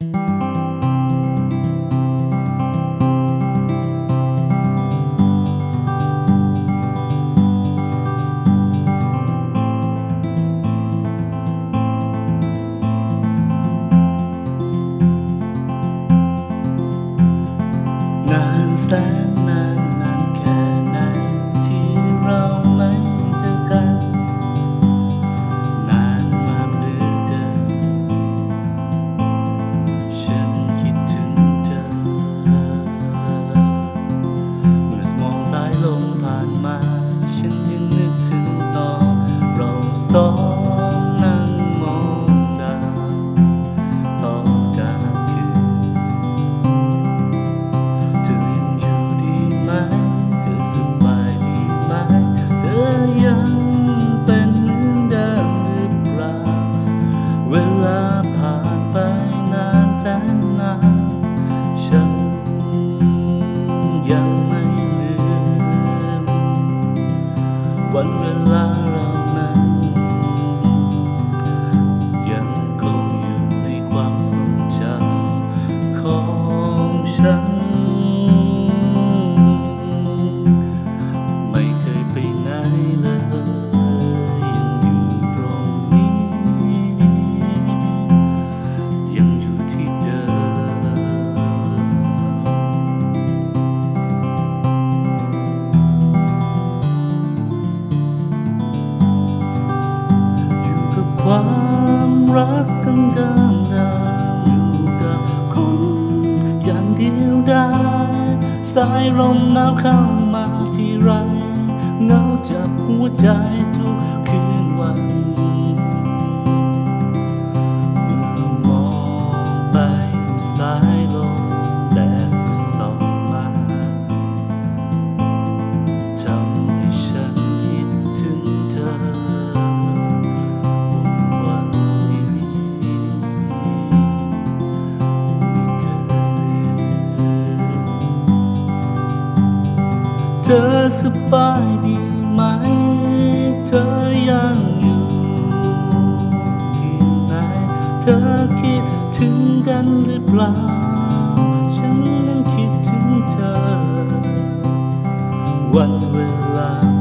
น วันเวลาเรานั้นยังคงอยู่ในความทรงจำของฉัน ความรักกันกันดาอยู่กับคนอย่างเดียวได้สายลมหนาวเข้ามาที่ไรเงาจับหัวใจ ธอสบายดีไหม เธอยังอยู่ที่ไหน เธอคิดถึงกันหรือเปล่า ฉันนั้นคิดถึงเธอ วันเวลา